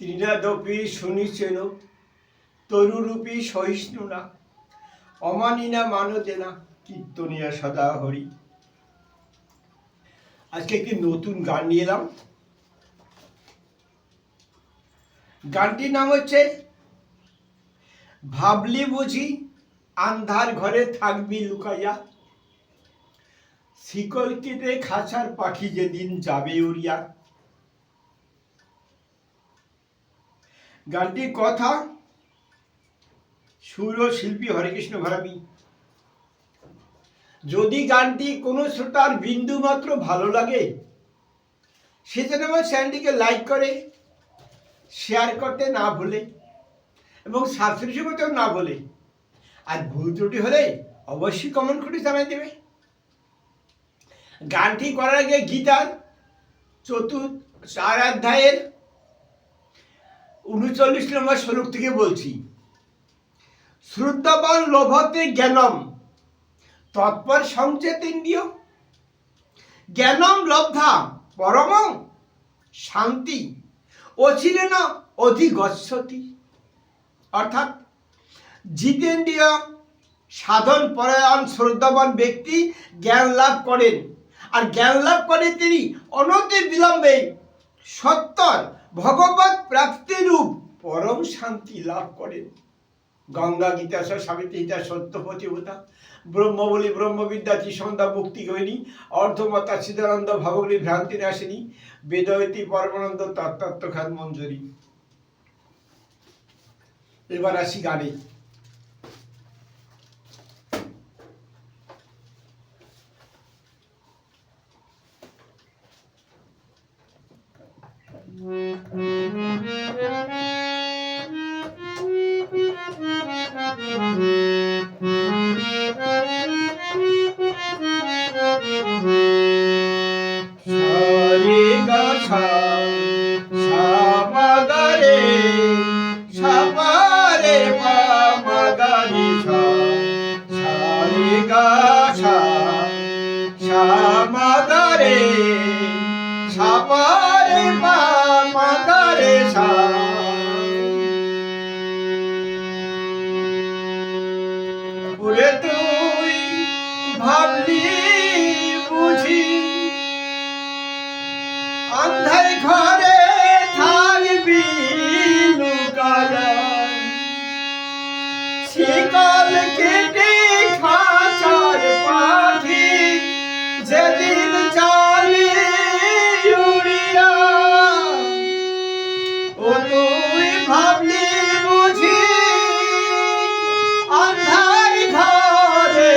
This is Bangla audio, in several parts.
ত্রিনাদপি শুনিছেন, তরুরূপী সহিষ্ণু না অমানিনা মানতে না কীর্তনিয়া সদা হরি। আজকে একটি নতুন গান নিয়ে এলাম। গানটির নাম হচ্ছে, ভাবলি বুঝি আন্ধার ঘরে থাকবি লুকাইয়া, শিকল কেটে খাঁচার পাখি যেদিন যাবে উড়িয়া। গানটির কথা সুর শিল্পী হরেকৃষ্ণ ঘরামি যদি গানটি কোনো শ্রোতার বিন্দু মাত্র ভালো লাগে, সে যেন আমার চ্যানেলটিকে লাইক করে, শেয়ার করতে না ভুলে এবং সাবস্ক্রিপশন করতেও না ভুলে। আর ভুল ত্রুটি হলে অবশ্যই কমেন্ট করে জানাই দেবে। গানটি করার আগে গীতার চতুর্থ চার অধ্যায়ের উনচল্লিশ নম্বর শ্লোক থেকে বলছি, শ্রদ্ধাবান লোভতে জ্ঞানম, তৎপর সংচেত ইন্দ্রিয় জ্ঞানম লব্ধা, পরম শান্তি অচিরেন অধিগচ্ছতি। অর্থাৎ জিতেন্দ্রিয় সাধন পরায়ণ শ্রদ্ধাবান ব্যক্তি জ্ঞান লাভ করেন, আর জ্ঞান লাভ করে তিনি অনতি বিলম্বে সত্তর ভগবত প্রাপ্তিরূপ পরম শান্তি লাভ করেন গঙ্গা গীতা সাবিত্রী সত্যপতি হতা ব্রহ্ম বলি ব্রহ্মবিদ্যা ত্রিসন্ধ্যা মুক্তি হয়নি অর্ধমতা সিদ্ধানন্দ ভাবগুলি ভ্রান্তি আসেনি বেদয়তী পরমানন্দ তত্ত্বাত্মখান মঞ্জুরি। এবার আসি গানে। সারে গা সা সা মা রে সা মা মা গা রে তুই ভাবলি বুঝি অন্ধার ঘরে ও তুই ভাবলি বুঝি অন্ধার ঘরে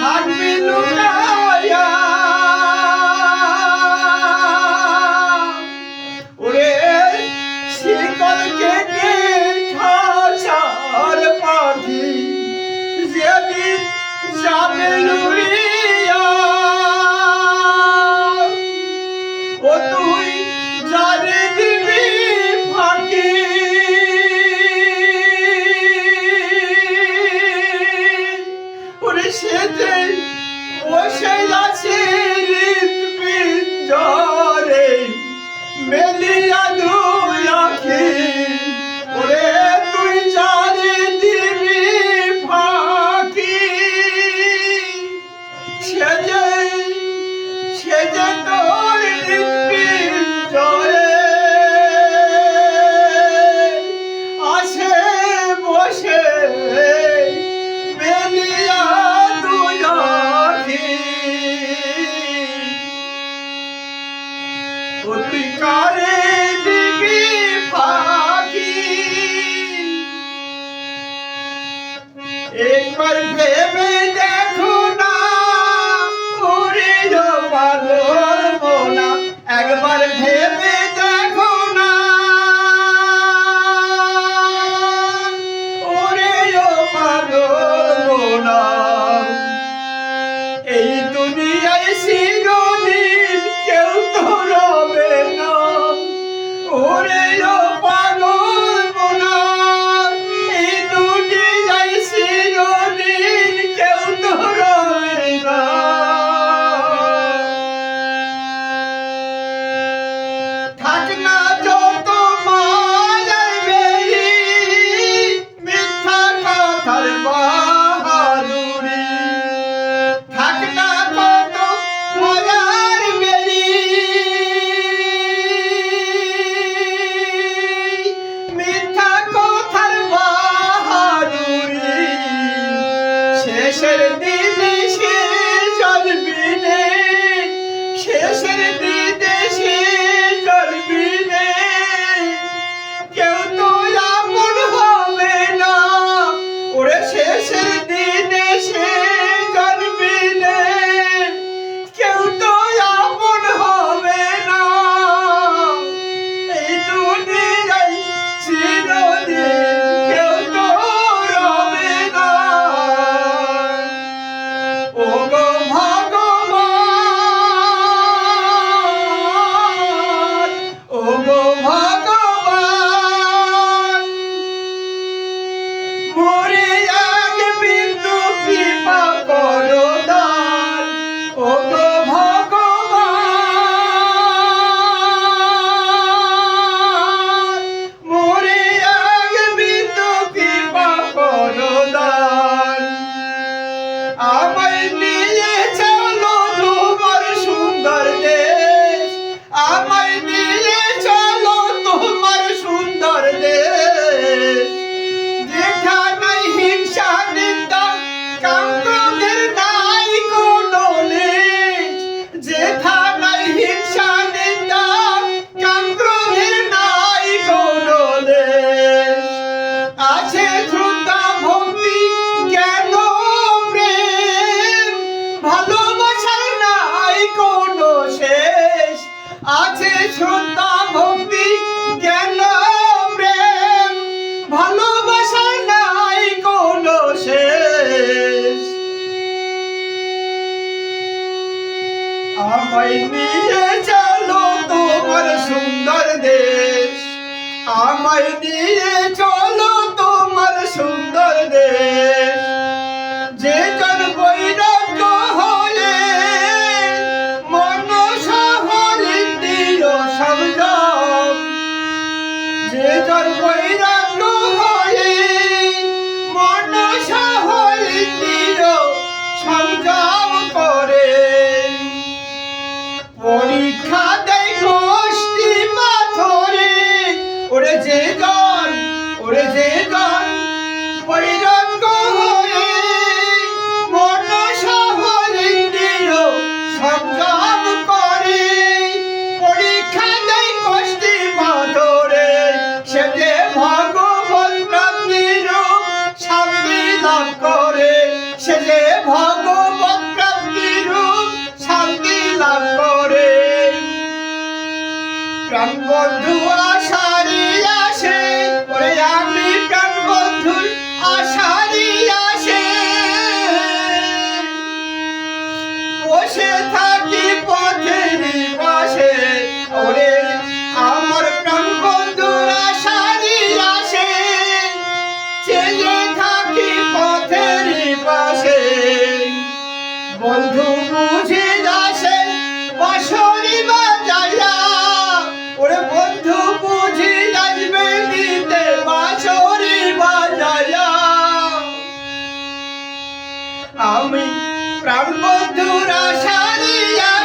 থাকবি লুকায়া। ওরে শিকল কেটে খাঁচার পাখি, যেদিন যাবে লুড়িয়া আছে। Ei, vai ver, আমায় দিয়ে চলো প্রাণ বন্ধু আশারি আসে, ওরে আমি প্রাণ বন্ধুর আশারি আসে। বসে থাকি পথের পাশে ওরে আমার প্রাণ বন্ধুর আশারি আসে। চেয়ে থাকি পথের পাশে বন্ধু প্রাণ মধুরা সারিয়া